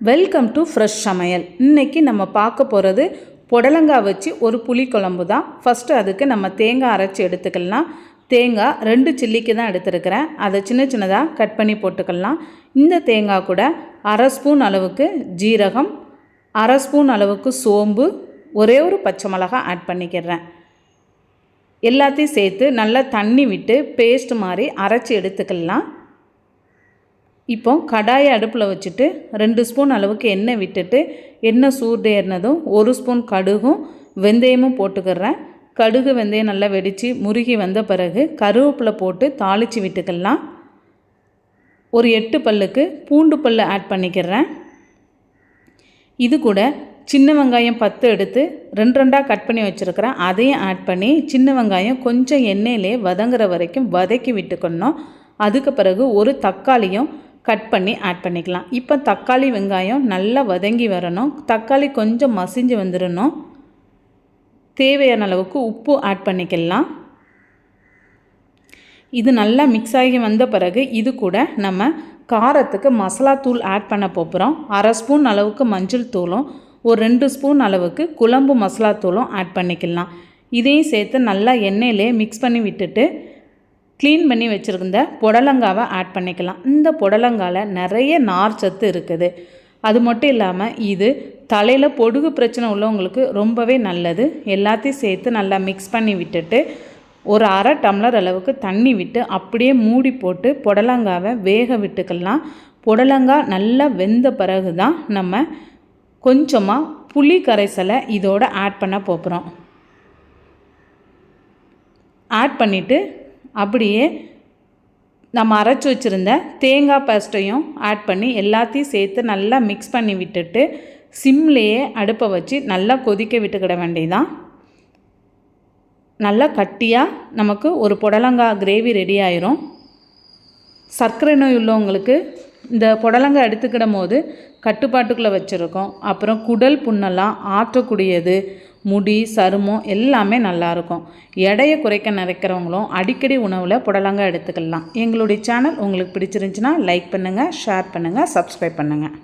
Welcome to fresh சமையல். இன்றைக்கி நம்ம பார்க்க போகிறது புடலங்காய் வச்சு ஒரு புளி குழம்பு தான். ஃபஸ்ட்டு அதுக்கு நம்ம தேங்காய் அரைச்சி எடுத்துக்கலாம். தேங்காய் ரெண்டு சில்லிக்கு தான் எடுத்துருக்கிறேன். அதை சின்ன சின்னதாக கட் பண்ணி போட்டுக்கலாம். இந்த தேங்காய் கூட அரை ஸ்பூன் அளவுக்கு ஜீரகம் அரை ஸ்பூன் அளவுக்கு சோம்பு ஒரே ஒரு பச்சை மிளகாய் ஆட் பண்ணிக்கிறேன். எல்லாத்தையும் சேர்த்து நல்லா தண்ணி விட்டு பேஸ்ட் மாதிரி அரைச்சி எடுத்துக்கலாம். இப்போ கடாயை அடுப்பில் வச்சுட்டு ரெண்டு ஸ்பூன் அளவுக்கு எண்ணெய் விட்டுட்டு எண்ணெய் சூடேறினதும் ஒரு ஸ்பூன் கடுகும் வெந்தயமும் போட்டுக்கிறேன். கடுகு வெந்தயம் நல்லா வெடித்து முருகி வந்த பிறகு கருவேப்பிலை போட்டு தாளித்து விட்டுக்கலாம். ஒரு எட்டு பல்லுக்கு பூண்டு பல் ஆட் பண்ணிக்கிறேன். இது கூட சின்ன வெங்காயம் பத்து எடுத்து ரெண்டு ரெண்டாக கட் பண்ணி வச்சுருக்கிறேன். அதையும் ஆட் பண்ணி சின்ன வெங்காயம் கொஞ்சம் எண்ணெயிலே வதங்குற வரைக்கும் வதக்கி விட்டுக்கணும். அதுக்கு பிறகு ஒரு தக்காளியும் கட் பண்ணி ஆட் பண்ணிக்கலாம். இப்போ தக்காளி வெங்காயம் நல்லா வதங்கி வரணும். தக்காளி கொஞ்சம் மசிஞ்சு வந்துடணும் தேவையான அளவுக்கு உப்பு ஆட் பண்ணிக்கலாம். இது நல்லா மிக்ஸ் ஆகி வந்த பிறகு இது கூட நம்ம காரத்துக்கு மசாலா தூள் ஆட் பண்ண போகிறோம் அரை ஸ்பூன் அளவுக்கு மஞ்சள் தூளும் ஒரு ரெண்டு ஸ்பூன் அளவுக்கு குழம்பு மசாலா தூளும் ஆட் பண்ணிக்கலாம். இதையும் சேர்த்து நல்லா எண்ணெயிலே மிக்ஸ் பண்ணி விட்டுட்டு க்ளீன் பண்ணி வச்சுருந்த புடலங்காவை ஆட் பண்ணிக்கலாம். இந்த புடலங்காவில் நிறைய நார் சத்து இருக்குது. அது மட்டும் இல்லாமல் இது தலையில் பொடுகு பிரச்சனை உள்ளவங்களுக்கு ரொம்பவே நல்லது. எல்லாத்தையும் சேர்த்து நல்லா மிக்ஸ் பண்ணி விட்டுட்டு ஒரு அரை டம்ளர் அளவுக்கு தண்ணி விட்டு அப்படியே மூடி போட்டு புடலங்காவை வேக விட்டுக்கலாம். புடலங்காய் நல்லா வெந்த பிறகு தான் நம்ம கொஞ்சமாக புளி கரைசலை இதோடு ஆட் பண்ண போகிறோம் ஆட் பண்ணிவிட்டு அப்படியே நம்ம அரைச்சி வச்சுருந்த தேங்காய் பேஸ்ட்டையும் ஆட் பண்ணி எல்லாத்தையும் சேர்த்து நல்லா மிக்ஸ் பண்ணி விட்டுட்டு சிம்லேயே அடுப்பை வச்சு நல்லா கொதிக்க விட்டுக்கிட வேண்டியதான் நல்லா கட்டியாக நமக்கு ஒரு புடலங்காய் கிரேவி ரெடி ஆயிரும். சர்க்கரை நோய் உள்ளவங்களுக்கு இந்த புடலங்காய் எடுத்துக்கிடும் போது கட்டுப்பாட்டுக்குள்ளே வச்சுருக்கோம். அப்புறம் குடல் புண்ணெல்லாம் ஆற்றக்கூடியது. முடி சருமம் எல்லாமே நல்லாயிருக்கும். எடையை குறைக்க நினைக்கிறவங்களும் அடிக்கடி உணவில் புடலங்காய் எடுத்துக்கலாம். எங்களுடைய சேனல் உங்களுக்கு பிடிச்சிருந்துச்சின்னா லைக் பண்ணுங்கள் ஷேர் பண்ணுங்கள் சப்ஸ்கிரைப் பண்ணுங்கள்